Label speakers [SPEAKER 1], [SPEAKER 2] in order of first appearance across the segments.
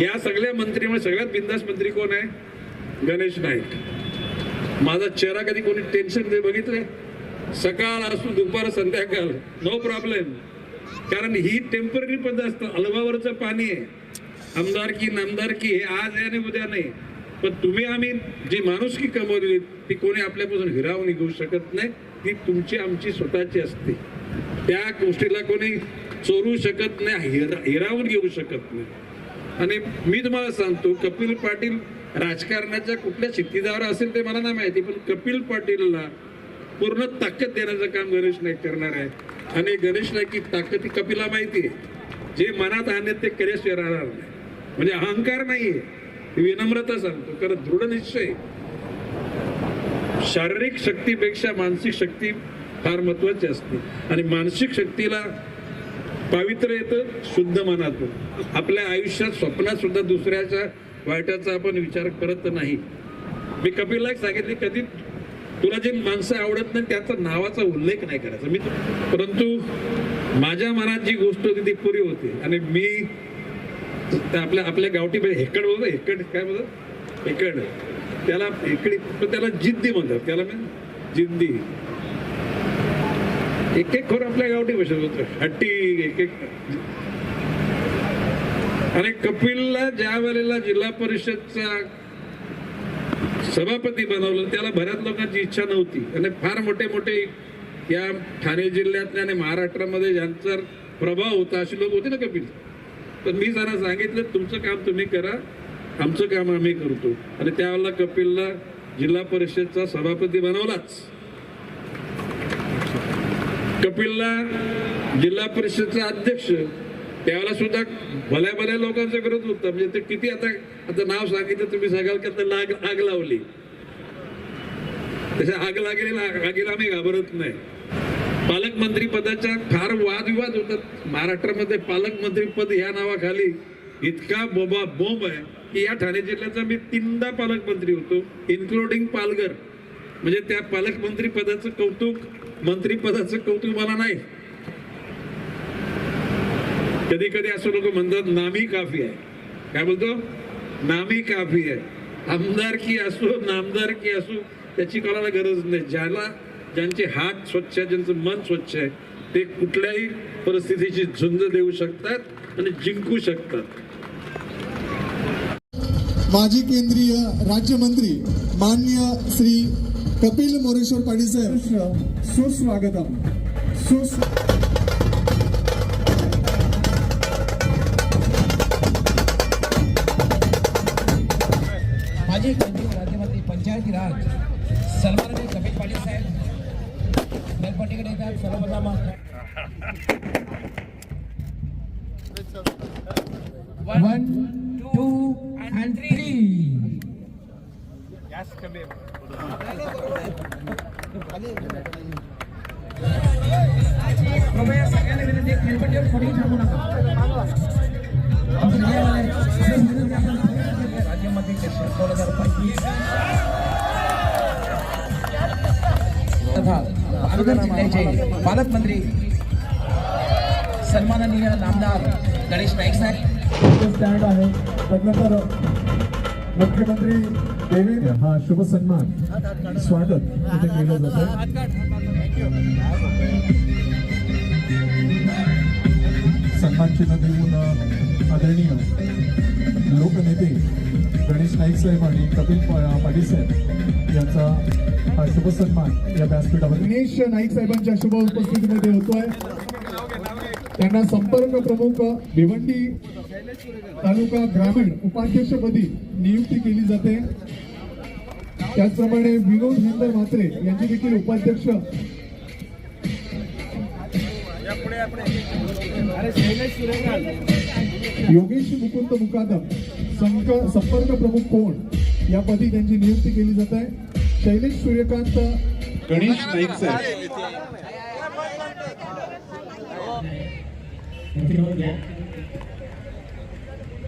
[SPEAKER 1] या सगळ्या मंत्रीमुळे सगळ्यात बिंदास मंत्री कोण आहे? गणेश नाईक. माझा चेहरा कधी कोणी टेन्शन दे बघितलंय? सकाळ असू दुपार संध्याकाळ. नो प्रॉब्लेम कारण ही टेंपररी पद्धत असतं. अलवावरचं पाणी आहे. आमदारकी नामदारकी हे आज आहे आणि उद्या नाही. पण तुम्ही आम्ही जी माणुसकी कमवली ती कोणी आपल्यापासून हिरावून घेऊ शकत नाही. ती तुमची आमची स्वतःची असते. त्या गोष्टीला कोणी चोरू शकत नाही हिरावून घेऊ शकत नाही. आणि मी तुम्हाला सांगतो कपिल पाटील राजकारणाच्या कुठल्या शिट्टीदार असेल ते मला नाही माहिती पण कपिल पाटीलला पूर्ण ताकद देण्याचं काम गणेश नाईक करणार आहे. आणि गणेश नाईकची ताकद ही कपिला माहिती आहे. जे मनात आणत ते केल्याशिवाय राहणार नाही म्हणजे अहंकार नाहीये. विनम्रता सांगतो कारण दृढ निश्चय. शारीरिक शक्तीपेक्षा मानसिक शक्ती फार महत्वाची असते. आणि मानसिक शक्तीला पावित्र्य येतं शुद्ध मनातून आपल्या आयुष्यात स्वप्नात सुद्धा दुसऱ्याच्या वाईटाचा आपण विचार करत नाही. मी कपिलला एक सांगितले कधी तुला जे माणसं आवडत नाही त्याचा नावाचा उल्लेख नाही करायचा. मी परंतु माझ्या मनात जी गोष्ट होती ती पुरी होती. आणि मी त्या आपल्या आपल्या गावठी हेकड बोलतो हेकड काय बोलतो? हेकड. त्याला हेकडी त्याला जिद्दी म्हणतात. त्याला मी जिद्दी. एक एक खोर आपल्या गावठी भाषेत बोलतो हट्टी. एक एक आणि कपिलला ज्या वेळेला जिल्हा परिषदचा सभापती बनवलं त्याला बऱ्याच लोकांची इच्छा नव्हती. आणि फार मोठे मोठे या ठाणे जिल्ह्यातल्या आणि महाराष्ट्रामध्ये ज्यांचा प्रभाव होता असे लोक होते ना कपिल. पण मी जरा सांगितलं तुमचं काम तुम्ही करा आमचं काम आम्ही करतो. आणि त्यावेळेला कपिलला जिल्हा परिषदचा सभापती बनवलाच. कपिलला जिल्हा परिषदचा अध्यक्ष त्यावेळेला सुद्धा भल्या भल्या लोकांचं करत होतं. म्हणजे ते किती आता आता नाव सांगितलं तुम्ही सांगाल का? त्याला आग आग लावली. तशा आग लागेल आगीला आम्ही घाबरत नाही. पालकमंत्री पदाच्या फार वादविवाद होतात. महाराष्ट्रामध्ये पालकमंत्री पद या नावाखाली इतका बोबा बोंब आहे की या ठाणे जिल्ह्याचा मी तीनदा पालकमंत्री होतो इन्क्लुडिंग पालघर. म्हणजे त्या पालकमंत्री पदाचं कौतुक मंत्रीपदाचं कौतुक मला नाही. कधी कधी असं लोक म्हणतात नामी काफी आहे. काय बोलतो? नामी काफी आहे. आमदारकी असो नामदारकी असो त्याची कोणाला गरज नाही. ज्याला ज्यांचे हात स्वच्छ आहे ज्यांचं मन स्वच्छ आहे ते कुठल्याही परिस्थितीची झुंज देऊ शकतात आणि जिंकू शकतात.
[SPEAKER 2] माजी केंद्रीय राज्यमंत्री मान्य श्री कपिल मोरेश्वर पाटील साहेब सुस्वागतम. सुस्
[SPEAKER 3] माजी केंद्रीय राज्यमंत्री पंचायती राज सन्माननीय कपिल पाटील साहेब मेलपट्टीकडे येतात सर्वप्रथम वन टू अँड थ्री कृपया सगळ्यांना विनंती आहे, मेलपट्टीवर कोणीही थांबू नका आमचे न्यायालय असे विनंती आपण राज्यमंत्री दोन हजार पंचवीस तथा पालघर जिल्ह्याचे पालकमंत्री सन्माननीय नामदार गणेश नाईक साहेब.
[SPEAKER 2] स्टँड आहे. त्यानंतर मुख्यमंत्री देवेंद्र हा शुभ सन्मान. स्वागत इथे केलं जातं. सन्मान चिन्ह देऊन आदरणीय लोकनेते गणेश नाईक साहेब आणि कपिल पाटील साहेब यांचा हा शुभ सन्मान या व्यासपीठावर गणेश नाईक साहेबांच्या शुभ उपस्थितीमध्ये होतोय. त्यांना संपर्क प्रमुख भिवंडी तालुका ग्रामीण उपाध्यक्षपदी नियुक्ती केली जाते. त्याचप्रमाणे विनोद हेंदर म्हात्रे यांची देखील उपाध्यक्ष. योगेश मुकुंद मुकादम संक संपर्क प्रमुख कोण? या पदी त्यांची नियुक्ती केली जात. आहे शैलेश सूर्यकांत.
[SPEAKER 4] गणेश नाईक साहेब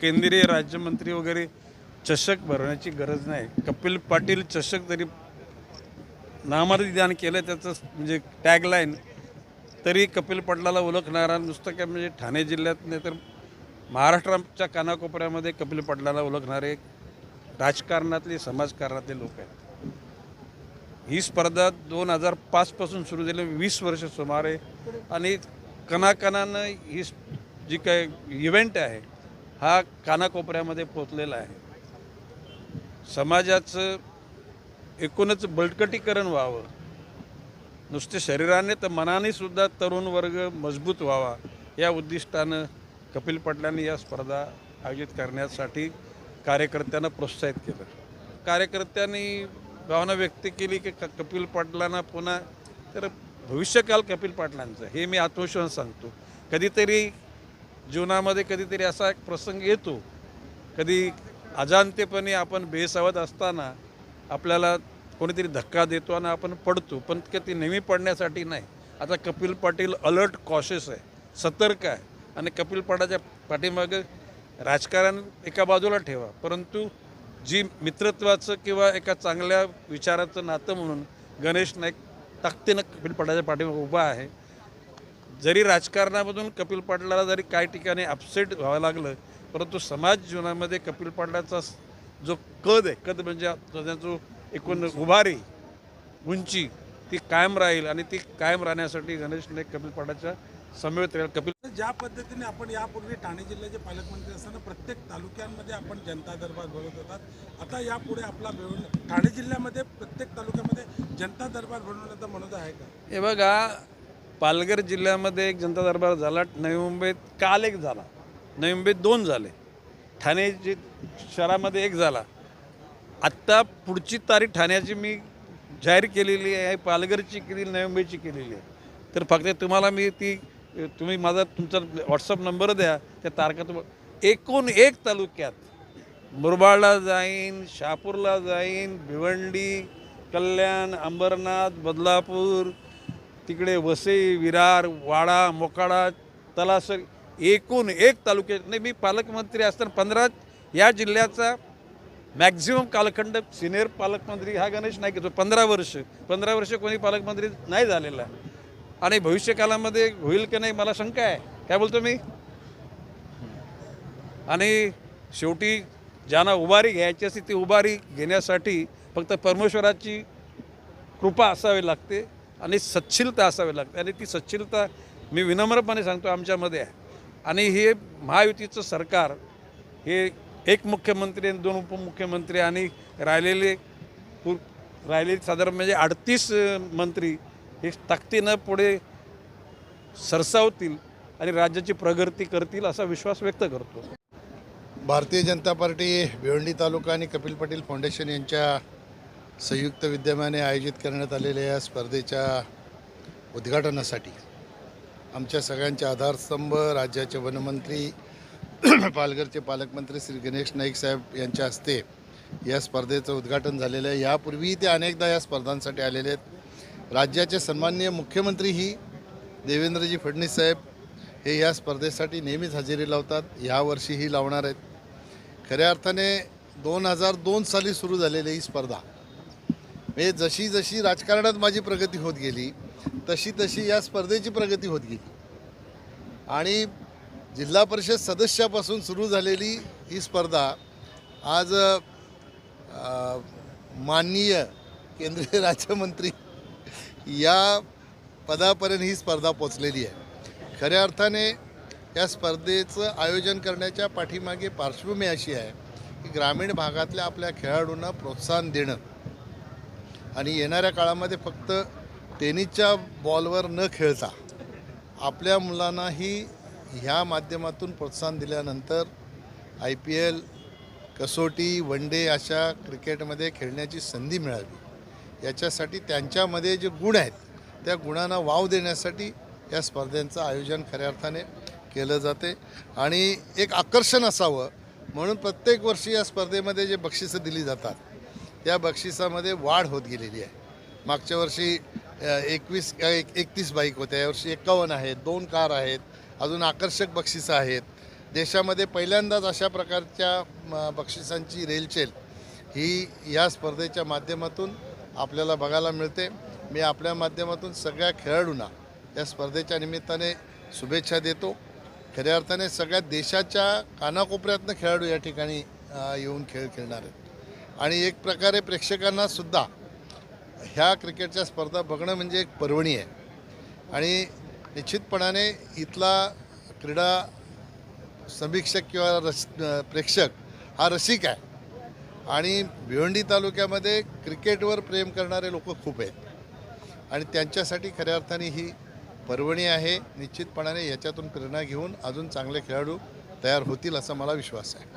[SPEAKER 5] केंद्रीय
[SPEAKER 1] राज्यमंत्री वगैरे चषक भरण्याची गरज नाही. कपिल पाटील चषक जरी नामनिदान केलं त्याचं म्हणजे टॅगलाईन तरी कपिल पाटलाला ओळखणारा नुसतं काय म्हणजे ठाणे जिल्ह्यात नाही तर महाराष्ट्राच्या कानाकोपऱ्यामध्ये कपिल पाटलाला ओळखणारे राजकारणातले समाजकारणातले लोक आहेत. ही स्पर्धा दोन हजार पाचपासून सुरू झाली वीस वर्ष सुमारे आणि कणाकणानं ही जी काय इव्हेंट आहे हा कानाकोपऱ्यामध्ये पोचलेला आहे. समाजाचं एकूणच बळकटीकरण व्हावं. नुसते शरीराने तर मनाने सुद्धा तरुण वर्ग मजबूत व्हावा या उद्दिष्टानं कपिल पाटलांनी या स्पर्धा आयोजित करण्यासाठी कार्यकर्त्यांना प्रोत्साहित केलं. कार्यकर्त्यांनी भावना व्यक्त केली की क- कपिल पाटलांना पुन्हा तर भविष्यकाल कपिल पाटलांचं हे मी आत्मविश्वास सांगतो. कधीतरी जीवनामध्ये कधीतरी असा एक प्रसंग येतो. कधी अजाणतेपणे आपण बेसावत असताना आपल्याला कोणीतरी धक्का देतो आणि आपण पडतो पण ते ती नेहमी पडण्यासाठी नाही. आता कपिल पाटील अलर्ट कॉशियस आहे सतर्क आहे आणि कपिल पाटाच्या पाठीमागं राजकारण एका बाजूला ठेवा. परंतु जी मित्रत्वाचं किंवा एका चांगल्या विचाराचं नातं म्हणून गणेश नाईक ताकदीनं कपिल पाटाच्या पाठीमागे उभा आहे जरी राजकारणामधून कपिल पाटलाला जरी काही ठिकाणी अपसेट व्हावं लागलं परंतु समाज जीवनामध्ये कपिल पाटलाचा जो कद आहे कद म्हणजे त्याचा जो एकूण उभारी उंची ती कायम राहील आणि ती कायम राहण्यासाठी गणेश नाईक कपिल पाटाच्या समवेत राहील. कपिल
[SPEAKER 6] ज्या पद्धतीने आपण यापूर्वी ठाणे जिल्ह्याचे पालकमंत्री असताना प्रत्येक तालुक्यांमध्ये आपण जनता दरबार भरवत होतात आता यापुढे आपला ठाणे जिल्ह्यामध्ये प्रत्येक तालुक्यामध्ये जनता दरबार भरवण्याचा मनोदा आहे का?
[SPEAKER 1] हे बघा पालघर जिल्ह्यामध्ये एक जनता दरबार झाला. नवी मुंबईत काल एक झाला. नवी मुंबईत दोन झाले. ठाणे जि शहरामध्ये एक झाला. आत्ता पुढची तारीख ठाण्याची मी जाहीर केलेली आहे. पालघरची केलेली नवी मुंबईची केलेली आहे. तर फक्त तुम्हाला मी ती तुम्ही माझा तुमचा व्हॉट्सअप नंबर द्या. त्या तारखा तुम एकूण एक तालुक्यात मुरबाडला जाईन शहापूरला जाईन भिवंडी कल्याण अंबरनाथ बदलापूर तिकडे वसई विरार वाडा मोकाडा तलासर एकूण एक तालुक्यात नाही मी पालकमंत्री असताना पंधरा या जिल्ह्याचा मॅक्झिमम कालखंड सिनियर पालकमंत्री हा गणेश नाईक येतो. पंधरा वर्ष. पंधरा वर्ष कोणी पालकमंत्री नाही झालेला. आणि भविष्यकालामध्ये होईल की नाही मला शंका आहे. काय बोलतो मी? आणि शेवटी ज्यांना उभारी घ्यायची असते ती उभारी घेण्यासाठी फक्त परमेश्वराची कृपा असावी लागते. आणि सच्छिलता असावी लागते. आणि ती सच्छिलता मी विनम्रपणे सांगतो आमच्यामध्ये आहे. आणि हे महायुतीचं सरकार हे एक मुख्यमंत्री आणि दोन उपमुख्यमंत्री आणि राहिलेले पू राहिलेले साधारण म्हणजे अडतीस मंत्री हे ताकदीनं पुढे सरसावतील आणि राज्याची प्रगती करतील असा विश्वास व्यक्त करतो.
[SPEAKER 7] भारतीय जनता पार्टी भिवंडी तालुका आणि कपिल पाटील फाउंडेशन यांच्या संयुक्त विद्यमाने आयोजित करण्यात आलेल्या या स्पर्धेच्या उद्घाटनासाठी आमच्या सगळ्यांचे आधारस्तंभ राज्याचे वनमंत्री पालघरचे पालकमंत्री श्री गणेश नाईक साहेब यांच्या हस्ते या स्पर्धेचं उद्घाटन झालेलं आहे. यापूर्वीही ते अनेकदा या स्पर्धांसाठी आलेले आहेत. राज्याचे सन्माननीय मुख्यमंत्रीही देवेंद्रजी फडणवीस साहेब हे या स्पर्धेसाठी नेहमीच हजेरी लावतात. ह्यावर्षीही लावणार आहेत. खऱ्या अर्थाने दोन हजार दोन साली सुरू झालेली ही स्पर्धा म्हणजे जशी जशी राजकारणात माझी प्रगती होत गेली तशी तशी या स्पर्धेची प्रगती होत गेली. आणि जिल्हा परिषद सदस्यापासून सुरू झालेली ही स्पर्धा आज माननीय केंद्रीय राज्यमंत्री या पदापर्यंत ही स्पर्धा पोचलेली आहे. खऱ्या अर्थाने या स्पर्धेचं आयोजन करण्याच्या पाठीमागे पार्श्वभूमी अशी आहे की ग्रामीण भागातल्या आपल्या खेळाडूंना प्रोत्साहन देणं. आणि येणाऱ्या काळामध्ये फक्त टेनिसच्या बॉलवर न खेळता आपल्या मुलांनाही ह्या माध्यमातून प्रोत्साहन दिल्यानंतर आय पी एल कसोटी वन डे अशा क्रिकेटमध्ये खेळण्याची संधी मिळावी. याच्यासाठी त्यांच्यामध्ये जे गुण आहेत त्या गुणांना वाव देण्यासाठी या स्पर्धेचं आयोजन खऱ्या अर्थाने केलं जाते. आणि एक आकर्षण असावं म्हणून प्रत्येक वर्षी या स्पर्धेमध्ये जे बक्षिसं दिली जातात त्या बक्षिसामध्ये वाढ होत गेलेली आहे. मागच्या वर्षी एकवीस एक एकतीस बाईक होत्या. यावर्षी एकावन्न आहेत दोन कार आहेत अजून आकर्षक बक्षिसं आहेत. देशामध्ये पहिल्यांदाच अशा प्रकारच्या म, बक्षिसांची रेलचेल ही या स्पर्धेच्या माध्यमातून आपल्याला बघायला मिळते. मी आपल्या माध्यमातून सगळ्या खेळाडूंना या स्पर्धेच्या निमित्ताने शुभेच्छा देतो. खऱ्या अर्थाने सगळ्या देशाच्या कानाकोपऱ्यातनं खेळाडू या ठिकाणी येऊन खेळ खेळणार आहेत. आणि एक प्रकारे प्रेक्षकांना सुद्धा ह्या क्रिकेटच्या स्पर्धा बघणं म्हणजे एक पर्वणी आहे. आणि निश्चितपणाने इथला क्रीडा समीक्षक किंवा रस प्रेक्षक हा रसिक आहे. आणि भिवंडी तालुक्यामध्ये क्रिकेटवर प्रेम करणारे लोक खूप आहेत. आणि त्यांच्यासाठी खऱ्या अर्थाने ही पर्वणी आहे. निश्चितपणाने याच्यातून प्रेरणा घेऊन अजून चांगले खेळाडू तयार होतील असा मला विश्वास आहे.